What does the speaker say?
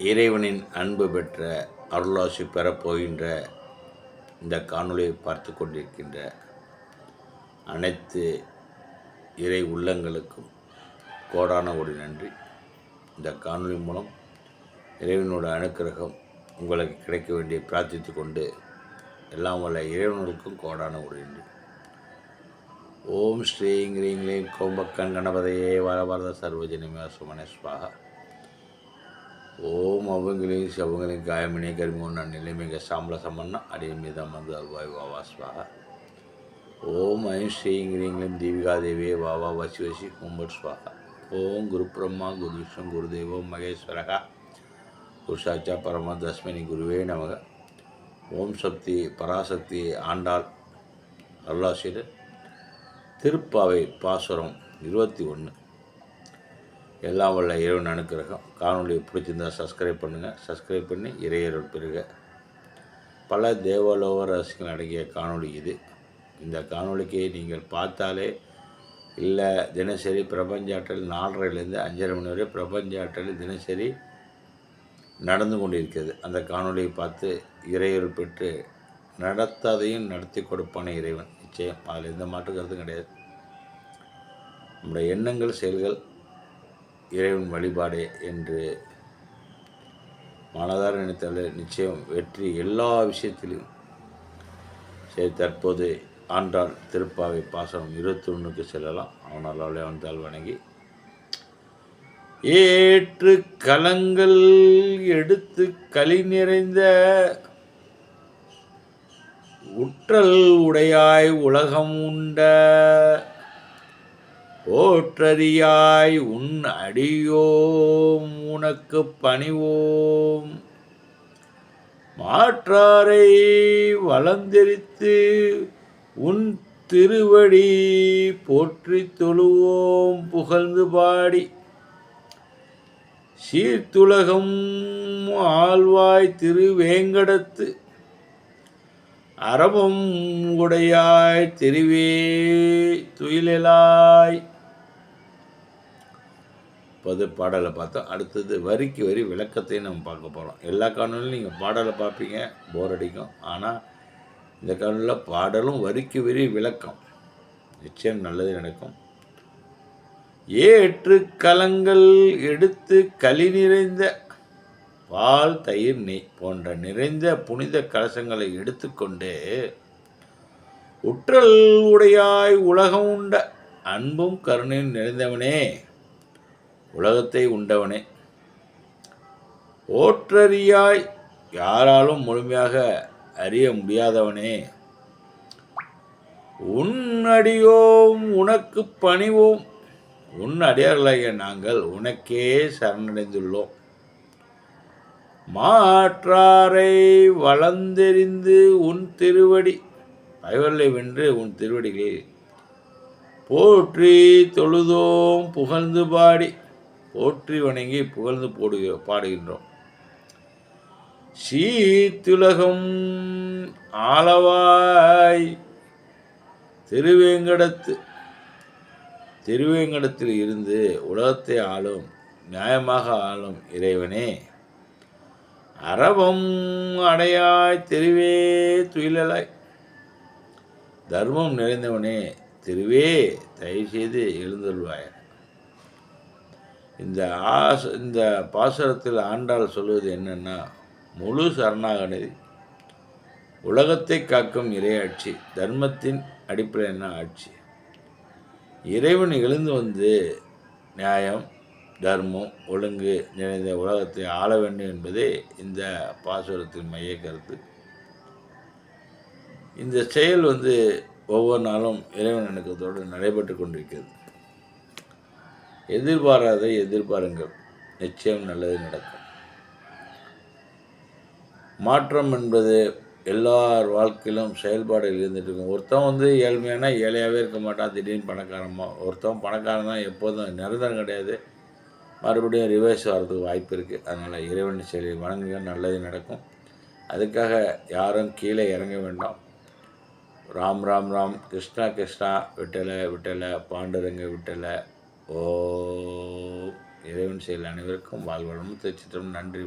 இறைவனின் அன்பு பெற்ற அருளாசி பெறப்போகின்ற இந்த காணொளியை பார்த்து கொண்டிருக்கின்ற அனைத்து இறை உள்ளங்களுக்கும் கோடான ஒரு நன்றி இந்த காணொளி மூலம் இறைவனோட அனுக்கிரகம் உங்களுக்கு கிடைக்க வேண்டிய பிரார்த்தித்து கொண்டு எல்லாம் வல்ல இறைவனுக்கும் கோடான ஒரு நன்றி ஓம் ஸ்ரீங் ரீங் லீம் கோம்பக்கன் கணபதையே வரவரத சர்வஜனிமே சுமனேஸ்வாகா ஓம் அவங்களையும் சவங்களையும் காயமணி கருமோன்னா நிலைமிக சாம்பல சமன்னா அடிய மீதம் வந்து அல்வாய் வாவா ஸ்வாகா ஓம் ஐம் ஸ்ரீங் தீபிகா தேவியே வாவா வசி வசி கும்பர் ஸ்வாகா ஓம் குரு பிரம்மா குரு விஷ்ணு குருதேவம் மகேஸ்வரகா. குருசாச்சா பரம தஸ்மினி குருவே நமக. ஓம் சக்தி பராசக்தி ஆண்டாள் அருளாசிரியர். திருப்பாவை பாசுரம் இருபத்தி ஒன்று எல்லாம் வல்ல இறைவன் அனுக்கிரகம். காணொலியை பிடிச்சிருந்தால் சப்ஸ்கிரைப் பண்ணுங்கள் சப்ஸ்கிரைப் பண்ணி இறையருள் பெறுக. பல தேவலோக ரசிகள் அடங்கிய காணொளி இது. இந்த காணொளிக்கு நீங்கள் பார்த்தாலே இல்லை தினசரி பிரபஞ்சாற்றல் நாலரைலேருந்து அஞ்சரை மணி வரை பிரபஞ்சாற்றல் தினசரி நடந்து கொண்டிருக்கிறது. அந்த காணொலியை பார்த்து இறையருள் பெற்று நடத்தாதையும் நடத்தி கொடுப்பான இறைவன். நிச்சயம். அதில் எந்த மாற்று கருத்தும் கிடையாது. நம்முடைய எண்ணங்கள் செயல்கள் இறைவன் வழிபாடே என்று மனதார நினைத்தால் நிச்சயம் வெற்றி எல்லா விஷயத்திலும். சரி தற்போது ஆண்டாள் திருப்பாவை பாசனம் இருபத்தி ஒன்றுக்கு செல்லலாம். அவனால் வந்தால் வணங்கி. ஏற்று கலங்கள் எடுத்து களி நிறைந்த உற்றல் உடையாய் உலகம் உண்ட போற்றறியாய் உன் அடியோம் உனக்கு பணிவோம். மாற்றாரை வளர்ந்தெரித்து உன் திருவடி போற்றி தொழுவோம் புகழ்ந்து பாடி. சீர்த்துலகம் ஆழ்வாய் திருவேங்கடத்து அறமும் உடையாய் திருவே துயிலாய் பது பாடலை பார்த்தோம். அடுத்தது வரிக்கு வரி விளக்கத்தையும் நம்ம பார்க்க போகிறோம் எல்லா காணொலியும் நீங்கள் பாடலை பார்ப்பீங்க. போர் அடிக்கும். ஆனால் இந்த காணொலியில் பாடலும் வரிக்கு வரி விளக்கம். நிச்சயம் நல்லது நடக்கும். ஏற்று கலங்கள் எடுத்து களி நிறைந்த பால் தயிர் நெய் போன்ற நிறைந்த புனித கலசங்களை எடுத்துக்கொண்டு உற்றல் உடையாய் உலகம் உண்ட அன்பும் கருணையும் நிறைந்தவனே. உலகத்தை உண்டவனே. ஓற்றறியாய் யாராலும் முழுமையாக அறிய முடியாதவனே. உன் அடியோம் உனக்கு பணிவோம். உன் அடியார்களாகிய நாங்கள் உனக்கே சரணடைந்துள்ளோம். மாற்றாரை வளர்ந்தெறிந்து உன் திருவடி பகைவர்களை வென்று உன் திருவடிகளில் போற்றி தொழுதோம் புகழ்ந்து பாடி. போற்றி வணங்கி புகழ்ந்து போடுகிற பாடுகின்றோம். சீத்துலகம் ஆளவாய் திருவேங்கடத்து திருவேங்கடத்தில் இருந்து உலகத்தை ஆளும் நியாயமாக ஆளும் இறைவனே அறவம் அடையாய் தெருவே துயிலலாய். தர்மம் நிறைந்தவனே திருவே தயவுசெய்து எழுந்தருள்வாய இந்த ஆச இந்த பாசுரத்தில் ஆண்டாள் சொல்வது என்னென்னா முழு சரணாகனதி உலகத்தை காக்கும் இறையாட்சி தர்மத்தின் அடிப்படையான ஆட்சி? இறைவன் எழுந்து வந்து நியாயம் தர்மம் ஒழுங்கு நிறைந்த உலகத்தை ஆள வேண்டும் என்பதே இந்த பாசுரத்தின் மைய கருத்து. இந்த செயல் வந்து ஒவ்வொரு நாளும் இறைவன் இணக்கத்தோடு நடைபெற்று கொண்டிருக்கிறது. எதிர்பாராத எதிர்பாருங்கள். நிச்சயம் நல்லது நடக்கும். மாற்றம் என்பது எல்லார் வாழ்க்கையிலும் செயல்பாடுகள் இருந்துட்டு இருக்கும் ஒருத்தன் வந்து ஏழ்மையான ஏழையாகவே இருக்க மாட்டான். திடீர்னு பணக்காரமாக ஒருத்தன் பணக்காரன் தான் எப்போதும் நிரந்தரம் கிடையாது. மறுபடியும் ரிவர்ஸ் வர்றதுக்கு வாய்ப்பு இருக்குது அதனால் இறைவன் செயலை வணங்குங்க நல்லது நடக்கும். அதுக்காக யாரும் கீழே இறங்க வேண்டாம். ராம் ராம் ராம். கிருஷ்ணா கிருஷ்ணா. விட்டலை விட்டலை. பாண்டுரங்க விட்டலை. ஓ இறைவன் செயல் அனைவருக்கும் வாழ்வளமும் திருச்சித்திரம் நன்றி.